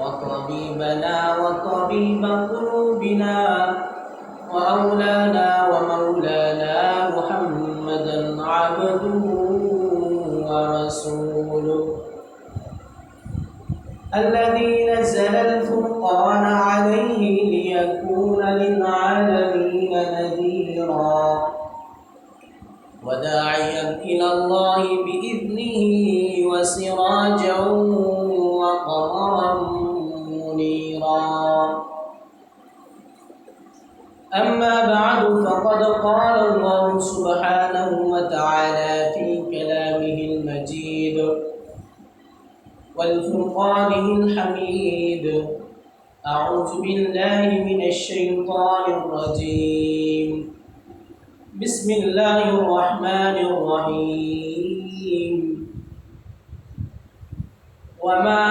وطبيبنا وطبيب قلوبنا وأولانا ومولانا محمدا عبده ورسوله. الذي نزل الفرقان عليه ليكون للعالمين نذيرا. وداعيا إلى الله بإذنه وسراجا أما بعد فقد قال الله سبحانه وتعالى في كلامه المجيد والفرقانه الحميد. أعوذ بالله من الشيطان الرجيم. بسم الله الرحمن الرحيم. وما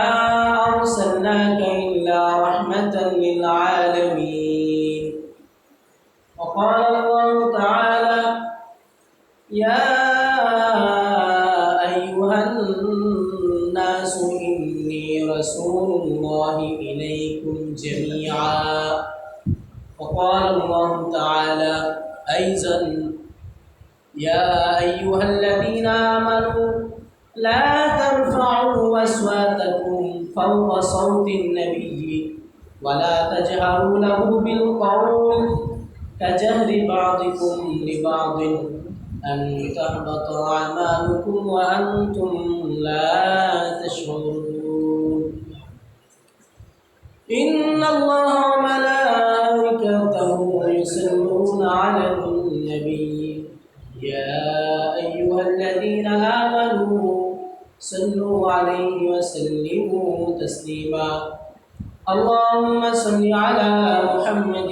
أرسلناك إلا رحمة للعالمين. وقال الله تعالى يا أيها الناس إني رسول الله إليكم جميعا. وقال الله تعالى أيضا يا أيها الذين آمنوا لا ترفعوا أصواتكم فوق صوت النبي ولا تجهروا له بالقول كجهر بعضكم لبعض أن تحبط أعمالكم وأنتم لا تشعرون. إن الله وملائكته يصلون على النبي. يا أيها الذين آمنوا صلوا عليه وسلموا تسليما. اللهم صل على محمد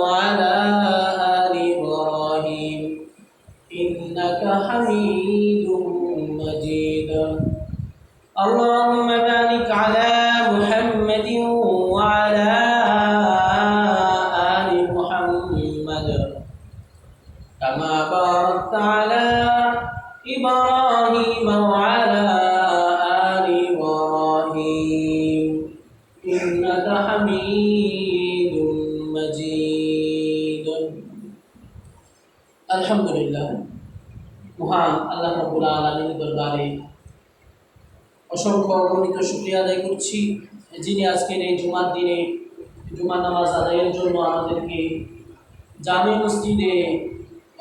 إنك حميد مجيد الحمد لله মহান আল্লাহ রাব্বুল আলামিনের দরবারে অসংখ্য অগণিত শুকরিয়া আদায় করছি যিনি আজকের এই জুমার দিনে জুমার নামাজ আদায়ের জন্য আমাদেরকে জামে মসজিদে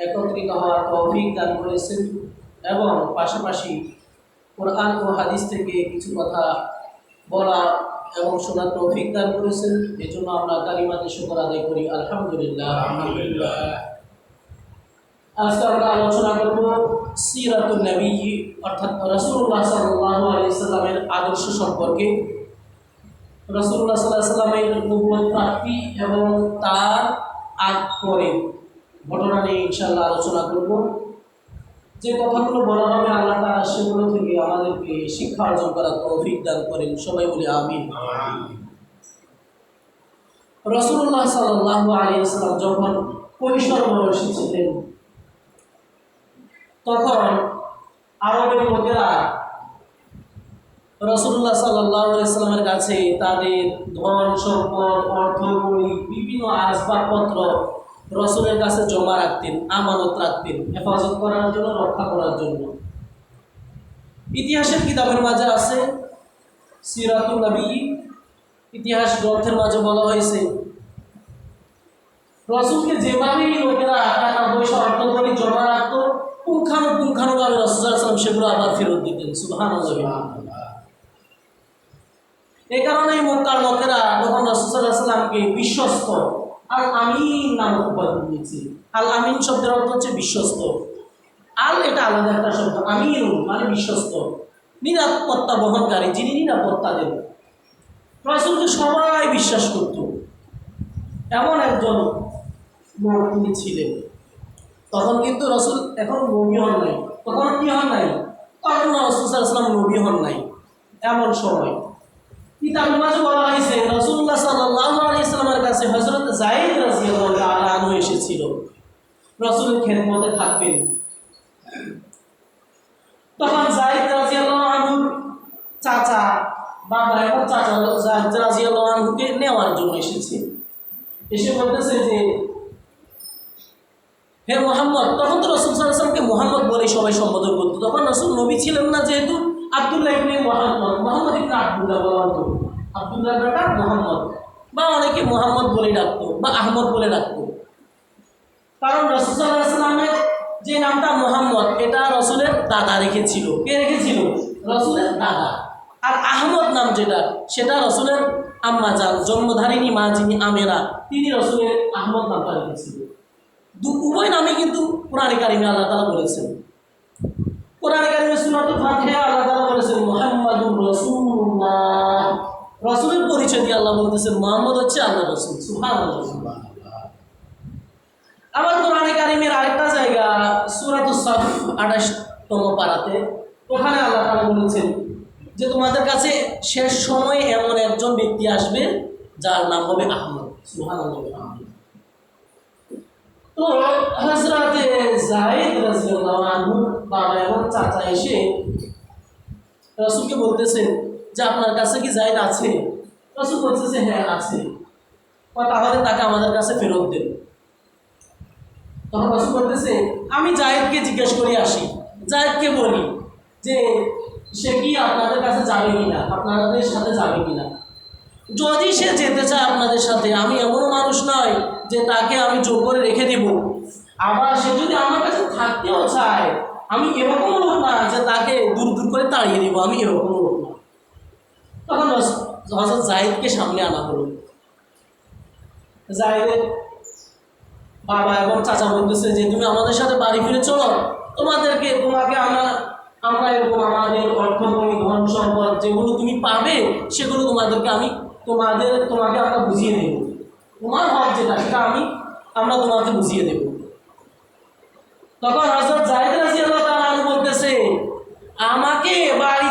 একত্রিত হওয়ার তৌফিক দান করেছেন এবং পাশাপাশি কোরআন ও হাদিস থেকে কিছু কথা বলা এবং শোনার তৌফিক দান করেছেন। এই জন্য আমরা কালিমাতে শুকর আদায় করি। আলহামদুলিল্লাহ। আজকে আমরা আলোচনা করব সিরাতুল নবী, অর্থাৎ আলাইহি সাল্লামের আদর্শ সম্পর্কে। রাসূলুল্লাহ সাল্লাল্লাহু আলাইহি সাল্লামের প্রাপ্তি এবং তার আগ পরে। ঘটনা নিয়ে ইনশাল্লাহ আলোচনা করব। যে কথাগুলো বলা হবে আল্লাহ তাআলা সেগুলো থেকে আমাদেরকে শিক্ষা অর্জন করার তৌফিক দান করেন। সবাই বলি আমিন। রাসূলুল্লাহ সাল্লাল্লাহু আলাইহি সাল্লাম যখন কৈশোর বয়সী ছিলেন, তখন আরবের লোকেরা রসুল্লাহ সাল্লামের কাছে তাদের ধন, সম্পদ, অর্থ বিভিন্ন আসবাবপত্র রসুলের কাছে জমা রাখতেন, আমানত রাখতেন, হেফাজত করার জন্য, রক্ষা করার জন্য। ইতিহাসের কিতাবের মাঝে আছে সিরাতুল নবী। ইতিহাস গ্রন্থের মাঝে বলা হয়েছে, রসুলকে যেভাবেই লোকেরা টাকা পয়সা অর্থ করে জমা রাখতো, পুঙ্খানুপুঙ্খানুভাবে রসুলাম সেগুলো আবার ফেরত দিতেন সুহান এ কারণে মক্কার লোকেরা তখন রসুলামকে বিশ্বস্ত আল আমিন নামক উপাধি দিয়েছে। আল আমিন শব্দের অর্থ হচ্ছে বিশ্বস্ত। আল এটা আলাদা একটা শব্দ। আমিন মানে বিশ্বস্ত। নিরাপত্তা বহনকারী যিনি নিরাপত্তা দেন। রসুলকে সবাই বিশ্বাস করত। এমন একজন লোক তিনি ছিলেন। তখন কিন্তু রসুল এখন নবী হন নাই। তখন কি হন নাই? তখন রসুল সাল্লাম নবী হন নাই। এমন সময়। সাল্লাহ খেদমতে থাকবেন। তখন চাচা চাচা নেওয়ার জন্য এসেছে। এসে বলতেছে যে, হে মোহাম্মদ, তখন তো রসুল সাল্লামকে মোহাম্মদ বলে সবাই সম্বোধন করতো। তখন রসুল নবী ছিলেন না যেহেতু আবদুল্লাহ ইবনে মোহাম্মদ মোহাম্মদ ইবনে বলা হতো। মোহাম্মদ। বা অনেকে মোহাম্মদ বলে ডাকতো, বা আহমদ বলে ডাকতো। কারণ যে নামটা মোহাম্মদ, এটা রসুলের দাদা রেখেছিল। কে রেখেছিল? রসুলের দাদা। আর আহমদ নাম যেটা, সেটা রসুলের আম্মা যান জন্মধারিণী মা যিনি আমেরা, তিনি রসুলের আহমদ নামটা রেখেছিল। উভয় নামে কিন্তু কোরআনে আল্লাহ তালা বলেছেন। কোরআনে রাসূলুল্লাহ পরিচয় দিয়ে আল্লাহ বলতেছেন মোহাম্মদ হচ্ছে আল্লাহ রসুল, সুবহানাল্লাহ। আবার কোরআনে কারিমের আরেকটা জায়গা সুরাতুল সাফ, আঠাশতম পাড়াতে ওখানে আল্লাহ বলেছেন যে তোমাদের কাছে শেষ সময়ে এমন একজন ব্যক্তি আসবে যার নাম হবে আহমদ, সুবহানাল্লাহ। তো হজরতে জাহিদ রাজিয়াল্লাহু আনহু বাবা এবং চাচা এসে রসুলকে বলতেছেন যে আপনার কাছে কি জাহিদ আছে? রসুল বলতেছে হ্যাঁ আছে। তাহলে তাকে আমাদের কাছে ফেরত দেন। তখন রসুল বলতেছে, আমি জাহিদকে জিজ্ঞেস করে আসি। জাহিদকে বলি যে, সে কি আপনাদের কাছে যাবে কিনা? আপনাদের সাথে যাবে কিনা? যদি সে যেতে চায় আপনাদের সাথে, আমি এমন মানুষ নয় যে তাকে আমি জোর করে রেখে দেব। আবার সে যদি আমার কাছে থাকতেও চায় আমি এরকম লোক না যে তাকে দূর দূর করে তাড়িয়ে দেবো, আমি এরকম লোক না। তখন হজরত জাহিদকে সামনে আনা হলো। জাহিদের বাবা এবং চাচা বলতেছে যে, তুমি আমাদের সাথে বাড়ি ফিরে চলো। তোমাদেরকে, তোমাকে আমরা আমরা এরকম আমাদের অর্থকরী ধন সম্পদ যেগুলো তুমি পাবে, সেগুলো তোমাদেরকে আমি, তোমাদের, তোমাকে আমরা বুঝিয়ে দেব। তোমার হক যেটা, সেটা আমি, আমরা তোমাকে বুঝিয়ে দেব। তখন হজরত জাহিদ রাজি আল্লাহ বলতেছে আমাকে বাড়ি